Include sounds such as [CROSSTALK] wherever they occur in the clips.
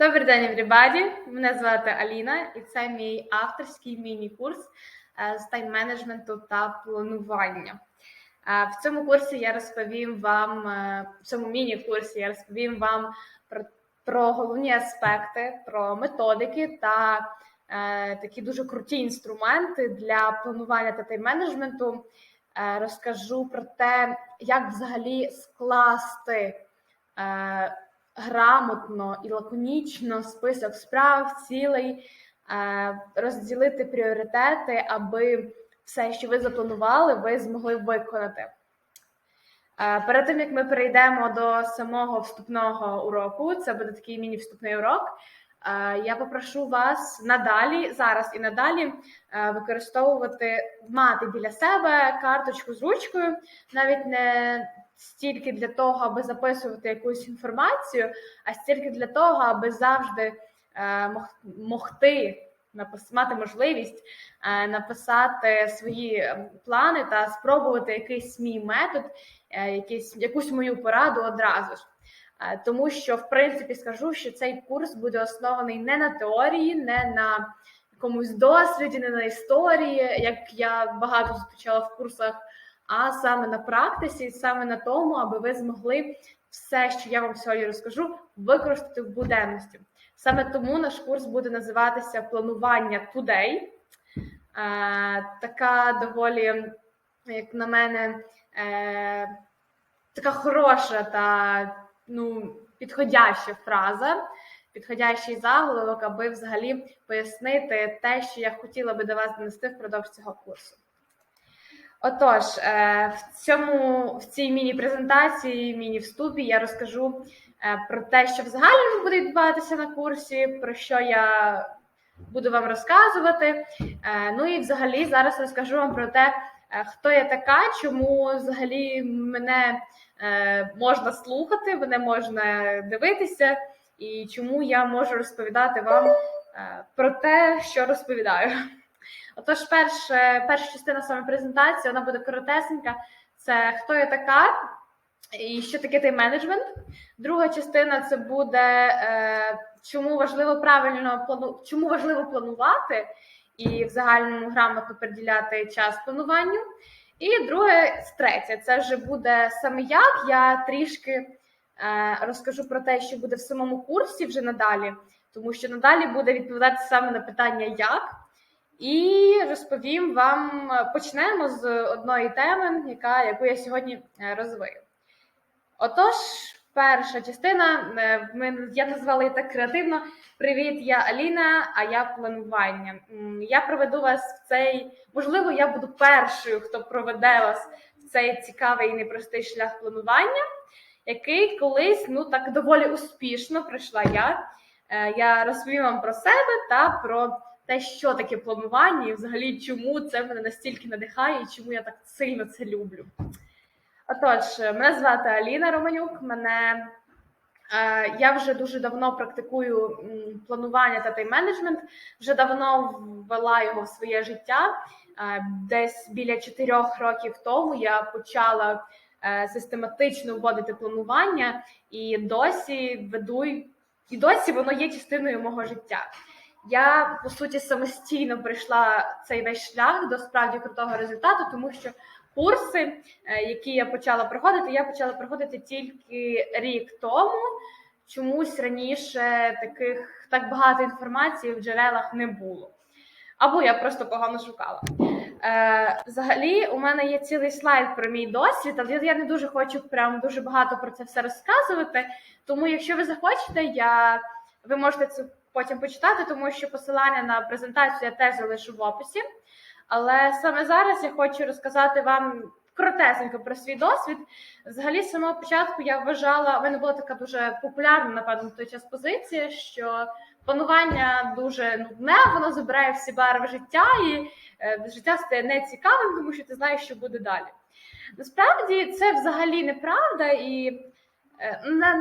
Добрий день, everybody! Мене звати Аліна, і це мій авторський міні-курс е, з тайм-менеджменту та планування. Е, В цьому курсі я розповім вам, е, в цьому міні-курсі я розповім вам про, про головні аспекти, про методики та е, такі дуже круті інструменти для планування та тайм-менеджменту. Е, Розкажу про те, як взагалі скласти. е, грамотно і лаконічно список справ, цілей, е, розділити пріоритети, аби все, що ви запланували, ви змогли виконати. Е, Перед тим як ми перейдемо до самого вступного уроку, це буде такий міні-вступний урок. е, Я попрошу вас надалі, зараз і надалі використовувати, мати біля себе карточку з ручкою, навіть не стільки для того, аби записувати якусь інформацію, а стільки для того, аби завжди е, мог- могти мати можливість е, написати свої е, плани та спробувати якийсь мій метод, е, якийсь, якусь мою пораду одразу ж. Тому що, в принципі, скажу, що цей курс буде оснований не на теорії, не на якомусь досвіді, не на історії, як я багато зустрічала в курсах а саме на практиці, саме на тому, аби ви змогли все, що я вам сьогодні розкажу, використати в буденності. Саме тому наш курс буде називатися Планування Today. Е, така доволі, як на мене, е, така хороша та ну, підходяща фраза, підходящий заголовок, аби взагалі пояснити те, що я хотіла би до вас донести впродовж цього курсу. Отож, е, в цьому в цій міні-презентації, міні-вступі я розкажу е, про те, що в загальному буде відбуватися на курсі, про що я буду вам розказувати. Е, Ну і взагалі зараз розкажу вам про те, хто я така, чому взагалі мене можна слухати, мене можна дивитися, і чому я можу розповідати вам про те, що розповідаю. Отож, перша, перша частина саме презентації вона буде коротесенька. Це хто я така і що таке тайм-менеджмент. Друга частина це буде е, чому важливо правильно плану, чому важливо планувати і в загальному грамотно приділяти час плануванню. І друге, третє, це вже буде саме як. Я трішки е, розкажу про те, що буде в самому курсі вже надалі, тому що надалі буде відповідати саме на питання як. І розповім вам, почнемо з одної теми, яка, яку я сьогодні е, розвию. Отож, перша частина, е, ми, я назвала її так креативно. Привіт, я Аліна, а я планування. Я проведу вас в цей, можливо, я буду першою, хто проведе вас в цей цікавий і непростий шлях планування, який колись ну так доволі успішно пройшла я. Е, Я розповім вам про себе та про те, що таке планування, і взагалі чому це мене настільки надихає, і чому я так сильно це люблю. Отож, мене звати Аліна Романюк. Мене е, я вже дуже давно практикую планування та тайм-менеджмент. Вже давно ввела його в своє життя. Е, десь біля чотирьох років тому я почала е, систематично вводити планування, і досі веду, і досі воно є частиною мого життя. Я по суті самостійно пройшла цей весь шлях до справді крутого результату, тому що курси, е, які я почала проходити, я почала проходити тільки рік тому. Чомусь раніше таких так багато інформації в джерелах не було. Або я просто погано шукала. Е, взагалі, у мене є цілий слайд про мій досвід, але я не дуже хочу прям дуже багато про це все розказувати. Тому, якщо ви захочете, я ви можете це потім почитати, тому що посилання на презентацію я теж залишу в описі. Але саме зараз я хочу розказати вам коротесенько про свій досвід. Взагалі, з самого початку я вважала, в мене була така дуже популярна, напевно, на той час позиція, що планування дуже нудне, воно забирає всі барви життя, і е, життя стає нецікавим, тому що ти знаєш, що буде далі. Насправді це взагалі неправда і. Е,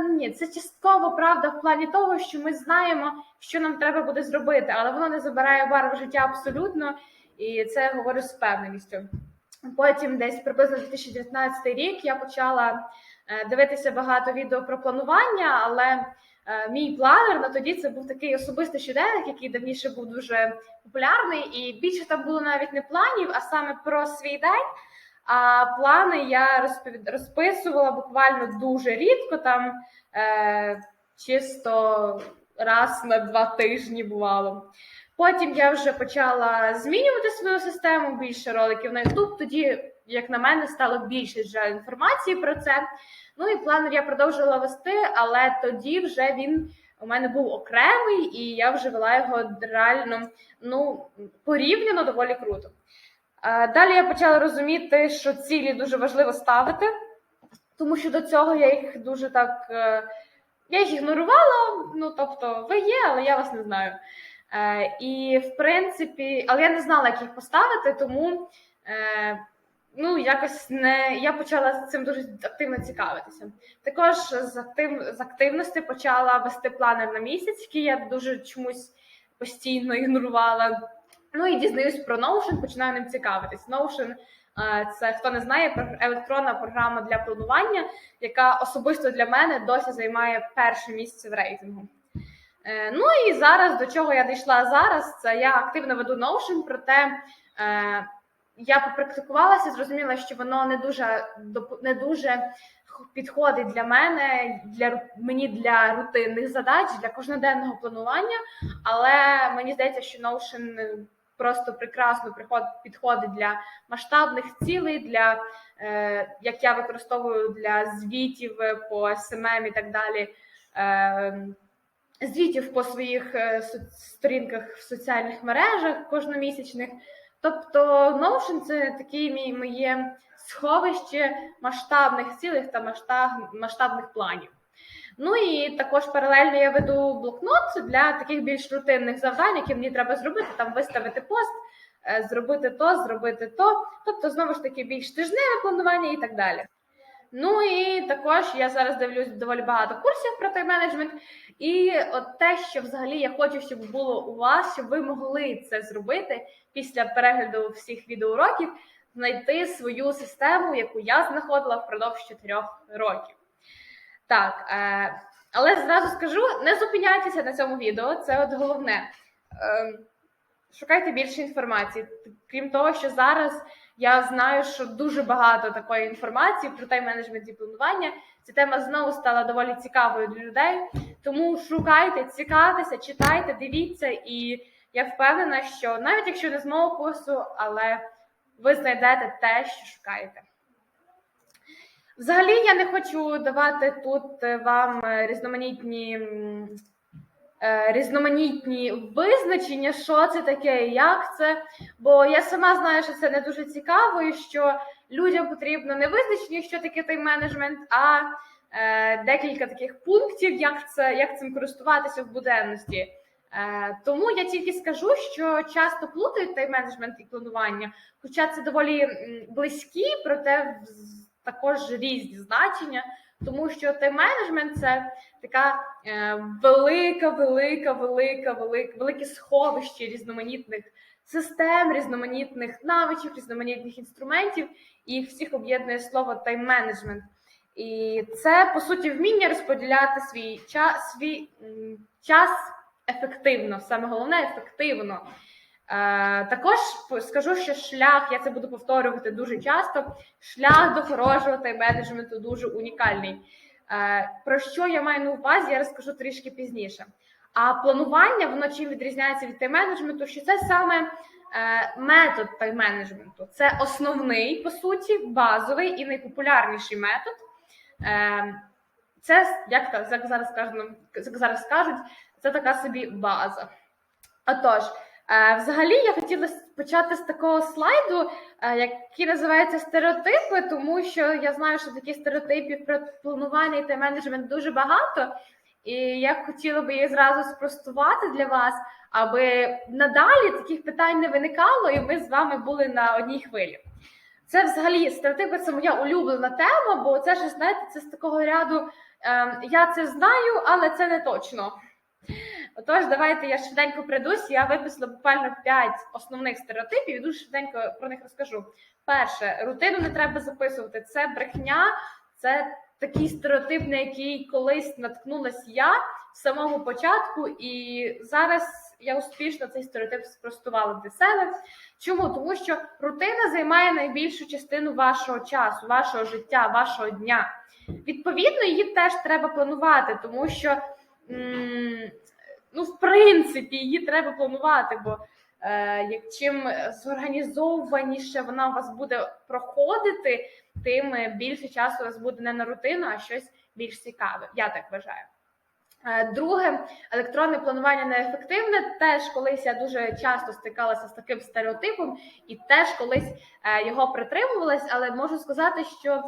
Ні, це частково правда в плані того, що ми знаємо, що нам треба буде зробити, але воно не забирає барв життя абсолютно, і це говорю з впевненістю. Потім, десь приблизно 2019 рік, я почала е, дивитися багато відео про планування, але е, мій планер на тоді це був такий особистий щоденник, який давніше був дуже популярний, і більше там було навіть не планів, а саме про свій день. А плани я розповід... розписувала буквально дуже рідко, там е, чисто раз на два тижні бувало. Потім я вже почала змінювати свою систему, більше роликів на YouTube. Тоді, як на мене, стало більше вже інформації про це. Ну і планер я продовжувала вести, але тоді вже він у мене був окремий, і я вже вела його реально ну, порівняно доволі круто. Е, Далі я почала розуміти, що цілі дуже важливо ставити, тому що до цього я їх дуже так. е, Я їх ігнорувала. Ну, тобто, ви є, але я вас не знаю. Е, І в принципі, але я не знала, як їх поставити, тому ну, якось не я почала цим дуже активно цікавитися. Також з актив, з активності почала вести планер на місяць, який я дуже чомусь постійно ігнорувала. Ну і дізнаюсь про Notion, починаю ним цікавитись. Notion е, це хто не знає, електронна програма для планування, яка особисто для мене досі займає перше місце в рейтингу. Е, Ну і зараз до чого я дійшла зараз, це я активно веду Notion, проте е, я попрактикувалася, зрозуміла, що воно не дуже не дуже підходить для мене, для мені для рутинних задач, для кожноденного планування. Але мені здається, що Notion просто прекрасно підходить для масштабних цілей, для е, як я використовую для звітів по SMM і так далі. Е, звітів по своїх е, сторінках в соціальних мережах кожномісячних. Тобто Notion – це таке моє сховище масштабних цілей та масштаб, масштабних планів. Ну і також паралельно я веду блокнот для таких більш рутинних завдань, які мені треба зробити, там виставити пост, е, зробити то, зробити то. Тобто, знову ж таки, більш тижневе планування і так далі. Ну і також я зараз дивлюсь доволі багато курсів про тайм-менеджмент. І от те, що взагалі я хочу, щоб було у вас, щоб ви могли це зробити після перегляду всіх відеоуроків, знайти свою систему, яку я знаходила впродовж 4 років. Так, е, але зразу скажу: не зупиняйтеся на цьому відео, це от головне. Е, шукайте більше інформації. Крім того, що зараз я знаю, що дуже багато такої інформації про тайм-менеджмент і планування. Ця тема знову стала доволі цікавою для людей. Тому шукайте, цікавтеся, читайте, дивіться, і я впевнена, що навіть якщо не з мого курсу, але ви знайдете те, що шукаєте. Взагалі, я не хочу давати тут е, вам е, різноманітні. е, Різноманітні визначення, що це таке, і як це. Бо я сама знаю, що це не дуже цікаво, і що людям потрібно не визначення, що таке тайм-менеджмент, а е, декілька таких пунктів, як це як цим користуватися в буденності. Тому я тільки скажу, що часто плутають тайм-менеджмент і планування, хоча це доволі близькі, проте також різні значення, тому що тайм-менеджмент це така е, велика, велика, велика, велика, велике сховище різноманітних систем, різноманітних навичок, різноманітних інструментів, і всіх об'єднує слово тайм-менеджмент. І це по суті вміння розподіляти свій час, свій час ефективно, саме головне ефективно. Е, також скажу, що шлях, я це буду повторювати дуже часто. Шлях до хорошого тайм-менеджменту дуже унікальний. Е, про що я маю на увазі, я розкажу трішки пізніше. А планування воно чим відрізняється від тайм-менеджменту, що це саме е, метод тайм-менеджменту. Це основний, по суті, базовий і найпопулярніший метод. Це, як, зараз кажуть, це така собі база. Отож, взагалі я хотіла почати з такого слайду, який називається стереотипи, тому що я знаю, що таких стереотипів про планування і тайм-менеджмент дуже багато. І я хотіла би їх зразу спростувати для вас, аби надалі таких питань не виникало, і ми з вами були на одній хвилі. Це взагалі стереотипи це моя улюблена тема, бо це ж знаєте, це з такого ряду ем, я це знаю, але це не точно. Отож, давайте я швиденько прийдусь. Я виписала буквально 5 основних стереотипів і дуже швиденько про них розкажу. Перше, рутину не треба записувати. Це брехня, це такий стереотип, на який колись наткнулась я з самого початку, і зараз я успішно цей стереотип спростувала для себе. Чому? Тому що рутина займає найбільшу частину вашого часу, вашого життя, вашого дня. Відповідно, її теж треба планувати, тому що, м, ну, в принципі, її треба планувати, бо е, як чим зорганізованіше вона у вас буде проходити, тим більше часу у вас буде не на рутину, а щось більш цікаве. Я так вважаю. Е, Друге, електронне планування неефективне. Теж колись я дуже часто стикалася з таким стереотипом, і теж колись е, його притримувалась, але можу сказати, що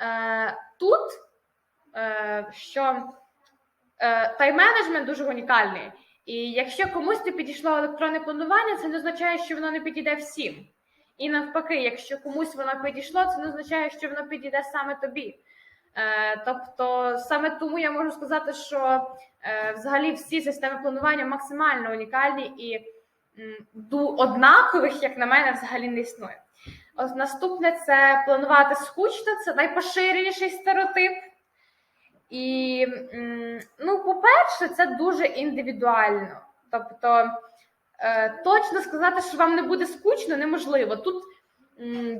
е, тут е, що тайм-менеджмент дуже унікальний. І якщо комусь не підійшло електронне планування, це не означає, що воно не підійде всім. І навпаки, якщо комусь воно підійшло, це не означає, що воно підійде саме тобі. Е, тобто, саме тому я можу сказати, що е, взагалі всі системи планування максимально унікальні і м, однакових, як на мене, взагалі не існує. Ось наступне це планувати скучно, це найпоширеніший стереотип. І, ну, по-перше, це дуже індивідуально. Тобто, е, точно сказати, що вам не буде скучно, неможливо. Тут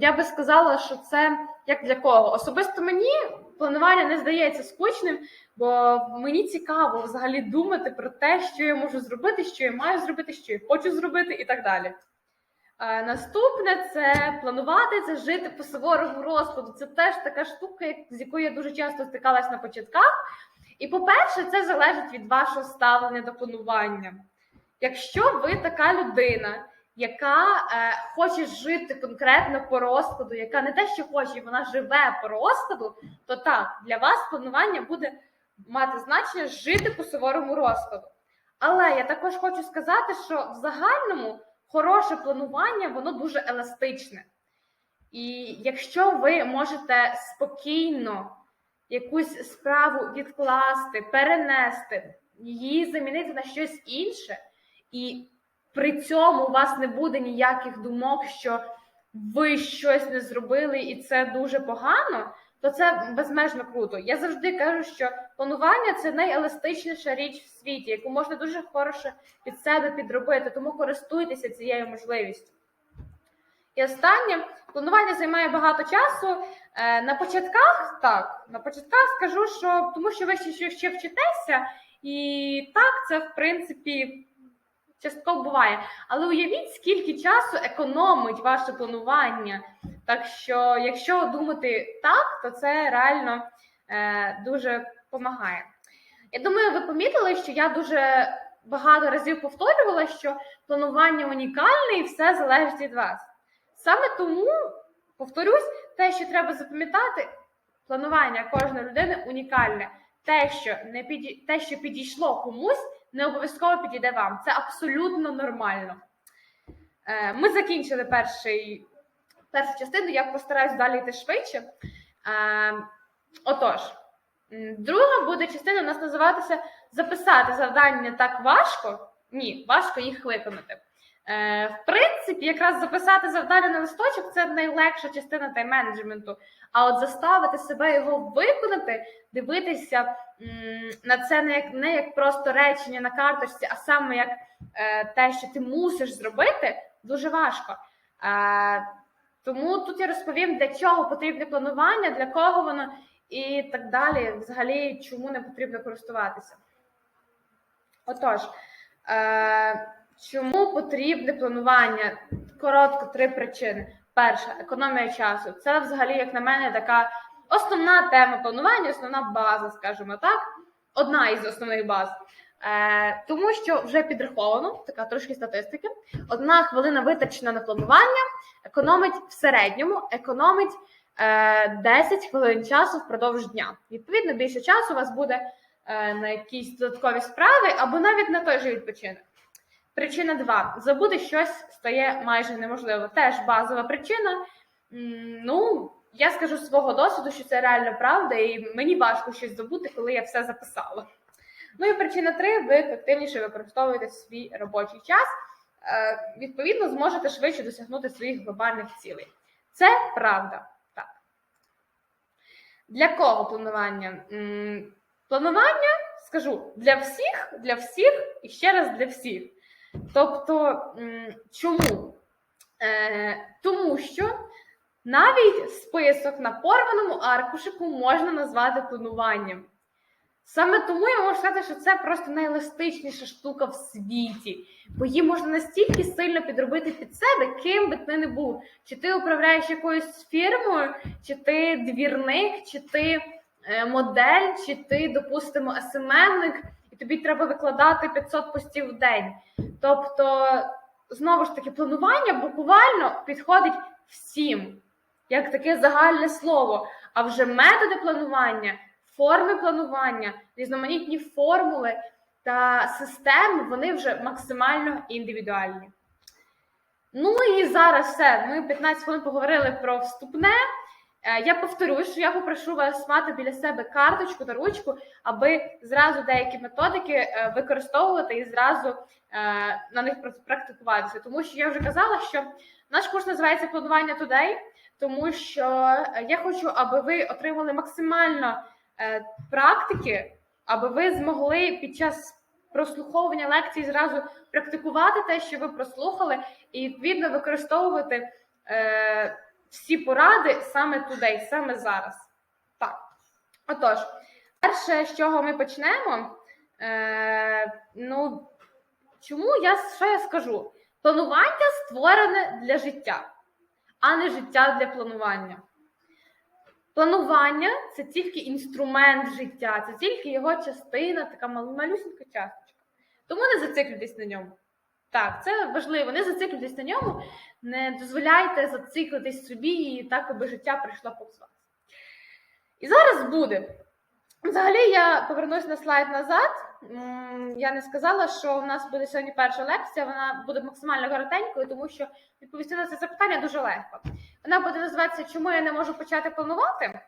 я би сказала, що це як для кого. Особисто мені планування не здається скучним, бо мені цікаво взагалі думати про те, що я можу зробити, що я маю зробити, що я хочу зробити, і так далі. Наступне це планувати, це жити по суворому розкладу. Це теж така штука, з якою я дуже часто стикалась на початках. І, по-перше, це залежить від вашого ставлення до планування. Якщо ви така людина, яка е, хоче жити конкретно по розкладу, яка не те, що хоче, вона живе по розкладу, то так, для вас планування буде мати значення жити по суворому розкладу. Але я також хочу сказати, що в загальному хороше планування воно дуже еластичне. І якщо ви можете спокійно якусь справу відкласти, перенести, її замінити на щось інше, і при цьому у вас не буде ніяких думок, що ви щось не зробили, і це дуже погано, то це безмежно круто. Я завжди кажу, що планування це найеластичніша річ в світі, яку можна дуже хороше під себе підробити, тому користуйтеся цією можливістю. І останнє, планування займає багато часу. Е, на початках так, на початках скажу, що тому що ви ще, ще вчитеся, і так, це в принципі частково буває. Але уявіть, скільки часу економить ваше планування. Так що, якщо думати так, то це реально е, дуже допомагає. Я думаю, ви помітили, що я дуже багато разів повторювала, що планування унікальне і все залежить від вас. Саме тому, повторюсь, те, що треба запам'ятати, планування кожної людини унікальне. Те, що не те, що підійшло комусь, не обов'язково підійде вам. Це абсолютно нормально. Е, Ми закінчили перший, першу частину, я постараюсь далі йти швидше. Е, Отож, друга буде частина у нас називатися Записати завдання так важко. Ні, важко їх виконати. Е, В принципі, якраз записати завдання на листочок це найлегша частина тайм-менеджменту. А от заставити себе його виконати, дивитися на це не як не як просто речення на карточці, а саме як е, те, що ти мусиш зробити, дуже важко. Е, тому тут я розповім, для чого потрібне планування, для кого воно і так далі. Взагалі, чому не потрібно користуватися. Отож, е, чому потрібне планування? Коротко, три причини. Перша економія часу. Це взагалі, як на мене, така основна тема планування, основна база, скажімо так, одна із основних баз. Е, тому що вже підраховано, така трошки статистики. Одна хвилина витрачена на планування економить в середньому економить е, 10 хвилин часу впродовж дня. Відповідно, більше часу у вас буде е, на якісь додаткові справи або навіть на той же відпочинок. Причина 2. Забути щось стає майже неможливо. Теж базова причина. Ну, я скажу з свого досвіду, що це реально правда, і мені важко щось забути, коли я все записала. Ну і причина 3. Ви ефективніше використовуєте свій робочий час. Е, Відповідно, зможете швидше досягнути своїх глобальних цілей. Це правда. Так. Для кого планування? Планування, скажу для всіх, для всіх і ще раз для всіх. Тобто, чому? Е, тому що навіть список на порваному аркушику можна назвати плануванням. Саме тому я можу сказати, що це просто найеластичніша штука в світі, бо її можна настільки сильно підробити під себе, ким би ти не був. Чи ти управляєш якоюсь фірмою, чи ти двірник, чи ти е, модель, чи ти, допустимо, СММник, тобі треба викладати 500 постів в день. Тобто, знову ж таки, планування буквально підходить всім, як таке загальне слово. А вже методи планування, форми планування, різноманітні формули та системи, вони вже максимально індивідуальні. Ну і зараз все. Ми 15 хвилин поговорили про вступне. Е, Я повторюю, що я попрошу вас мати біля себе карточку та ручку, аби зразу деякі методики е, використовувати і зразу е, на них практикуватися. Тому що я вже казала, що наш курс називається Планування Today, тому що я хочу, аби ви отримали максимально практики, аби ви змогли під час прослуховування лекцій зразу практикувати те, що ви прослухали, і відповідно використовувати. Всі поради саме туди, саме зараз. Так. Отож, перше, з чого ми почнемо, е, ну, чому я що я скажу? Планування створене для життя, а не життя для планування. Планування це тільки інструмент життя, це тільки його частина, така мал- малюсенька часточка. Тому не зациклюйтесь на ньому. Так, це важливо. Не зациклюйтесь на ньому, не дозволяйте зациклитись собі і так, аби життя прийшло повз вас. І зараз буде. Взагалі, я повернусь на слайд назад. Я не сказала, що у нас буде сьогодні перша лекція. Вона буде максимально коротенькою, тому що відповісти на це запитання дуже легко. Вона буде називатися Чому я не можу почати планувати?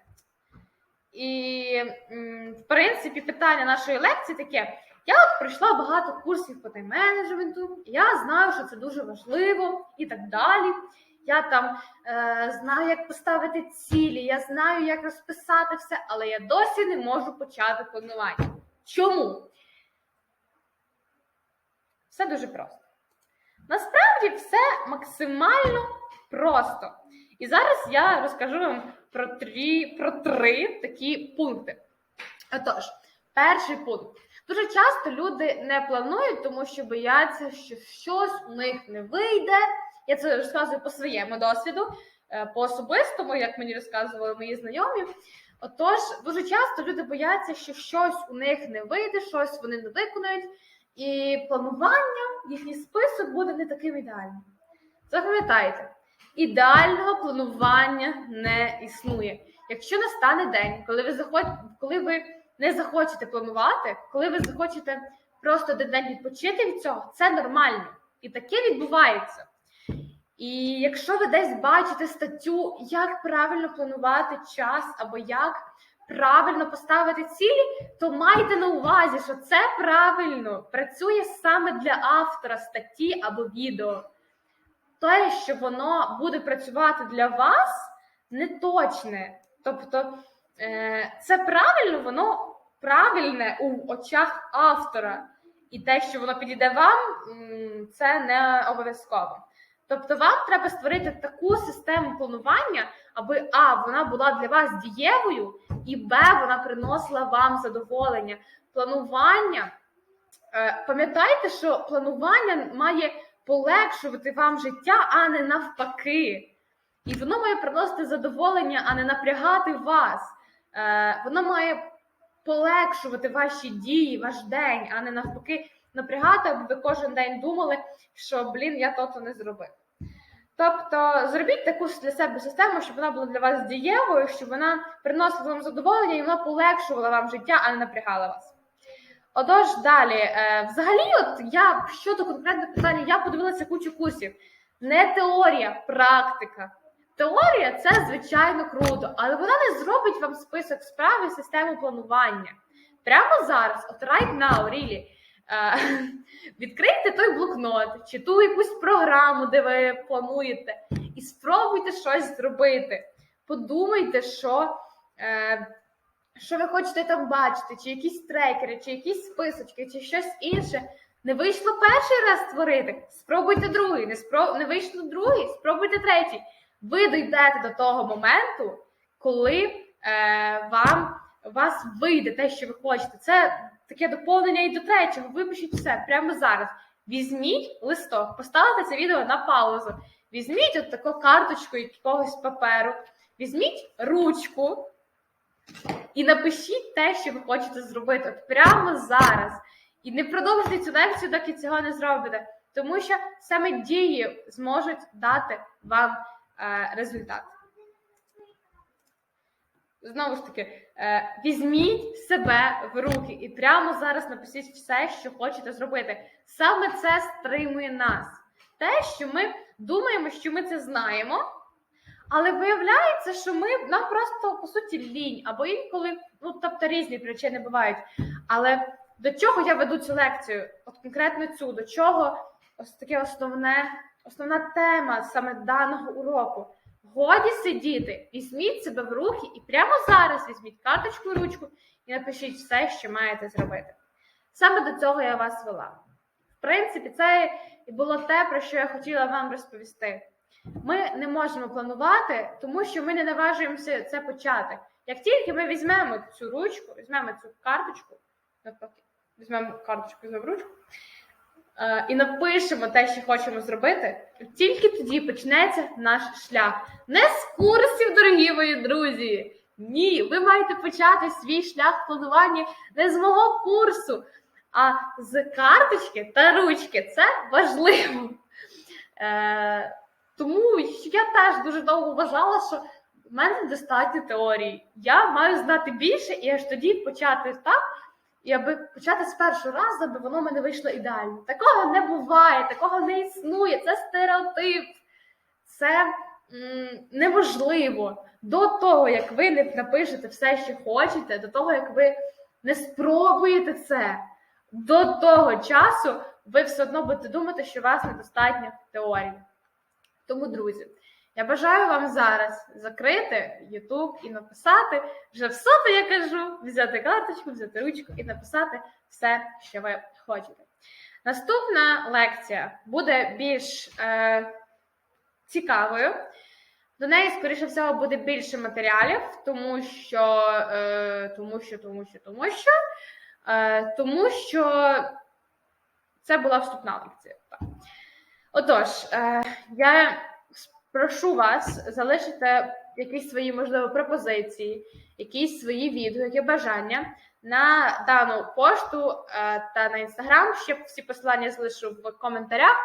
І, в принципі, питання нашої лекції таке: я от пройшла багато курсів по тайм-менеджменту, я знаю, що це дуже важливо і так далі. Я там е, знаю, як поставити цілі, я знаю, як розписати все, але я досі не можу почати планування. Чому? Все дуже просто. Насправді все максимально просто. І зараз я розкажу вам про три, про три такі пункти. Отож, перший пункт. Дуже часто люди не планують, тому що бояться, що щось у них не вийде. Я це розказую по своєму досвіду, е, по особистому, як мені розказували мої знайомі. Отож, дуже часто люди бояться, що щось у них не вийде, щось вони не виконають, і планування, їхній список буде не таким ідеальним. Запам'ятайте, ідеального планування не існує. Якщо настане день, коли ви захоч... коли ви не захочете планувати, коли ви захочете просто один день відпочити від цього, це нормально. І таке відбувається. І якщо ви десь бачите статтю, як правильно планувати час або як правильно поставити цілі, то майте на увазі, що це правильно працює саме для автора статті або відео. Те, що воно буде працювати для вас, не точне. Тобто це правильно, воно правильне у очах автора. І те, що воно підійде вам, це не обов'язково. Тобто, вам треба створити таку систему планування, аби А, вона була для вас дієвою, і Б, вона приносила вам задоволення. Планування. е, Пам'ятайте, що планування має полегшувати вам життя, а не навпаки. І воно має приносити задоволення, а не напрягати вас. Е, Воно має полегшувати ваші дії, ваш день, а не навпаки напрягати, аби ви кожен день думали, що блін, я то-то не зробив. Тобто зробіть таку для себе систему, щоб вона була для вас дієвою, щоб вона приносила вам задоволення і вона полегшувала вам життя, а не напрягала вас. Отож, далі, е, взагалі, от я щодо конкретного питання, я подивилася кучу курсів. Не теорія, практика. Теорія це звичайно круто, але вона не зробить вам список справ і систему планування. Прямо зараз, от right now, really, е, [LAUGHS] відкрийте той блокнот чи ту якусь програму, де ви плануєте, і спробуйте щось зробити. Подумайте, що е, що ви хочете там бачити, чи якісь трекери, чи якісь списочки, чи щось інше. Не вийшло перший раз створити, спробуйте другий. Не, спро... не вийшло другий, спробуйте третій. Ви дійдете до того моменту, коли е, вам вас вийде те, що ви хочете. Це таке доповнення і до третього. Випишіть все прямо зараз. Візьміть листок, поставте це відео на паузу. Візьміть от таку карточку якогось паперу, візьміть ручку і напишіть те, що ви хочете зробити от прямо зараз. І не продовжуйте цю лекцію, доки цього не зробите, тому що саме дії зможуть дати вам результат. Знову ж таки, е, візьміть себе в руки і прямо зараз напишіть все, що хочете зробити. Саме це стримує нас. Те, що ми думаємо, що ми це знаємо, але виявляється, що ми нам просто по суті лінь, або інколи, ну тобто різні причини бувають. Але до чого я веду цю лекцію? От конкретно цю, до чого ось таке основне, основна тема саме даного уроку. Годі сидіти, візьміть себе в руки і прямо зараз візьміть карточку ручку і напишіть все, що маєте зробити. Саме до цього я вас вела. В принципі, це і було те, про що я хотіла вам розповісти. Ми не можемо планувати, тому що ми не наважуємося це почати. Як тільки ми візьмемо цю ручку, візьмемо цю карточку, навпаки, візьмемо карточку, візьмемо ручку і напишемо те, що хочемо зробити, тільки тоді почнеться наш шлях. Не з курсів, дорогі мої друзі. Ні, ви маєте почати свій шлях планування не з мого курсу, а з карточки та ручки. Це важливо. Е, тому я теж дуже довго вважала, що в мене достатньо теорії. Я маю знати більше і аж тоді почати так, і аби почати з першого разу, аби воно в мене вийшло ідеально. Такого не буває, такого не існує. Це стереотип, це м, неможливо. До того, як ви не напишете все, що хочете, до того, як ви не спробуєте це, до того часу ви все одно будете думати, що у вас недостатньо теорії. Тому, друзі, я бажаю вам зараз закрити YouTube і написати вже все, то я кажу, взяти карточку, взяти ручку і написати все, що ви хочете. Наступна лекція буде більш е, цікавою. До неї, скоріше всього, буде більше матеріалів, тому що, е, тому що, тому що, тому що, е, тому що це була вступна лекція. Отож, е, я прошу вас залишити якісь свої, можливо, пропозиції, якісь свої відгуки, бажання на дану пошту е, та на інстаграм. Ще всі посилання залишу в коментарях.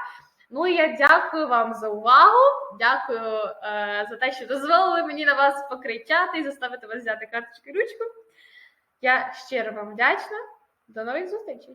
Ну і я дякую вам за увагу. Дякую е, за те, що дозволили мені на вас покричати і заставити вас взяти карточку і ручку. Я щиро вам вдячна. До нових зустрічей!